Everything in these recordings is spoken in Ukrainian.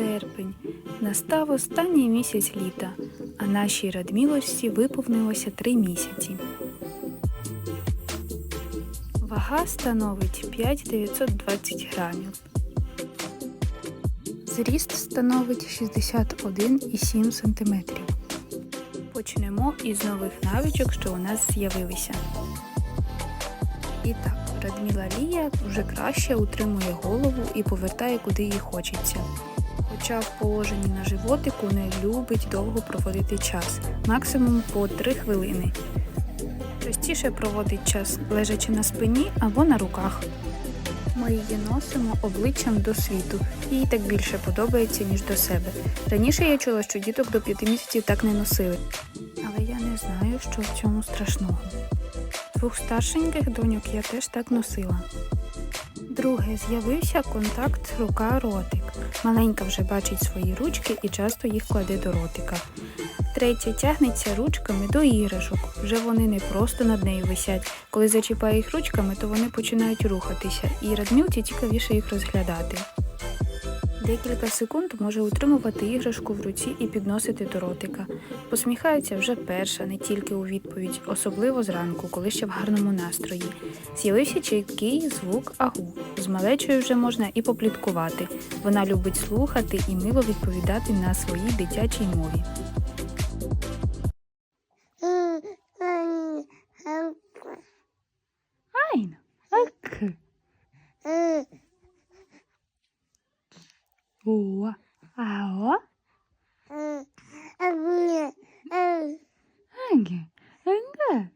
Серпень. Настав останній місяць літа, а нашій Радмілочці виповнилося три місяці. Вага становить 5920 грамів. Зріст становить 61,7 см. Почнемо із нових навичок, що у нас з'явилися. І так, Радміла Лія вже краще утримує голову і повертає куди їй хочеться. Хоча в положенні на животику не любить довго проводити час, максимум по 3 хвилини. Частіше проводить час лежачи на спині або на руках. Ми її носимо обличчям до світу, їй так більше подобається, ніж до себе. Раніше я чула, що діток до 5 місяців так не носили, але я не знаю, що в цьому страшного. Двох старшеньких доньок я теж так носила. Друге, з'явився контакт рука-ротик. Маленька вже бачить свої ручки і часто їх кладе до ротика. Третє тягнеться ручками до іграшок. Вже вони не просто над нею висять. Коли зачіпає їх ручками, то вони починають рухатися, і Радмілці цікавіше їх розглядати. Декілька секунд може утримувати іграшку в руці і підносити до ротика. Посміхається вже перша, не тільки у відповідь, особливо зранку, коли ще в гарному настрої. З'явився чіткий звук агу. З малечою вже можна і попліткувати. Вона любить слухати і мило відповідати на своїй дитячій мові. Айна, ак. О, ао, анге, анге.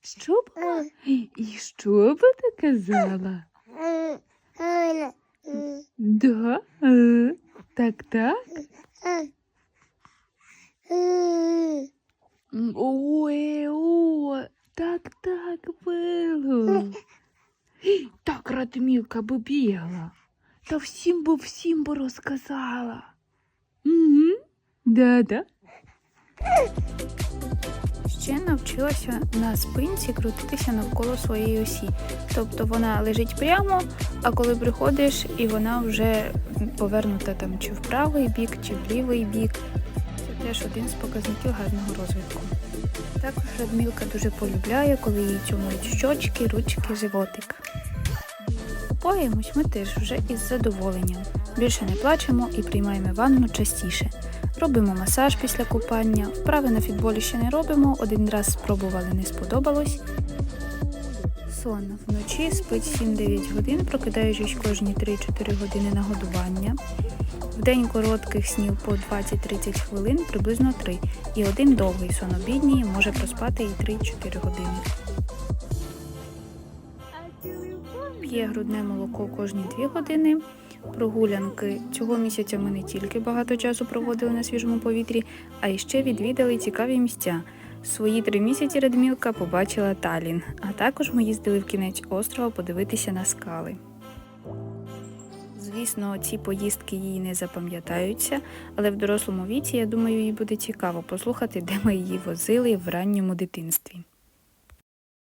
Що б? І що би ти казала? Да, е, так, так. М, Ой, о, так, так було. Так Радмілка би бігла. Та всім би всім би розказала. Угу. Да-да. Ще навчилася на спинці крутитися навколо своєї осі. Тобто вона лежить прямо, а коли приходиш, і вона вже повернута там чи в правий бік, чи в лівий бік. Це теж один з показників гарного розвитку. Також Радмілка дуже полюбляє, коли їй тюмують щочки, ручки, животик. Купаємось ми теж вже із задоволенням. Більше не плачемо і приймаємо ванну частіше. Робимо масаж після купання, вправи на фітболі ще не робимо, один раз спробували, не сподобалось. Сон вночі спить 7-9 годин, прокидаючись кожні 3-4 години на годування. В день коротких снів по 20-30 хвилин, приблизно 3. І один довгий сон обідній може проспати і 3-4 години. П'є грудне молоко кожні 2 години. Прогулянки цього місяця ми не тільки багато часу проводили на свіжому повітрі, а й ще відвідали цікаві місця. Свої три місяці Радмілка побачила Талін, а також ми їздили в кінець острова подивитися на скали. Звісно, ці поїздки їй не запам'ятаються, але в дорослому віці, я думаю, їй буде цікаво послухати, де ми її возили в ранньому дитинстві.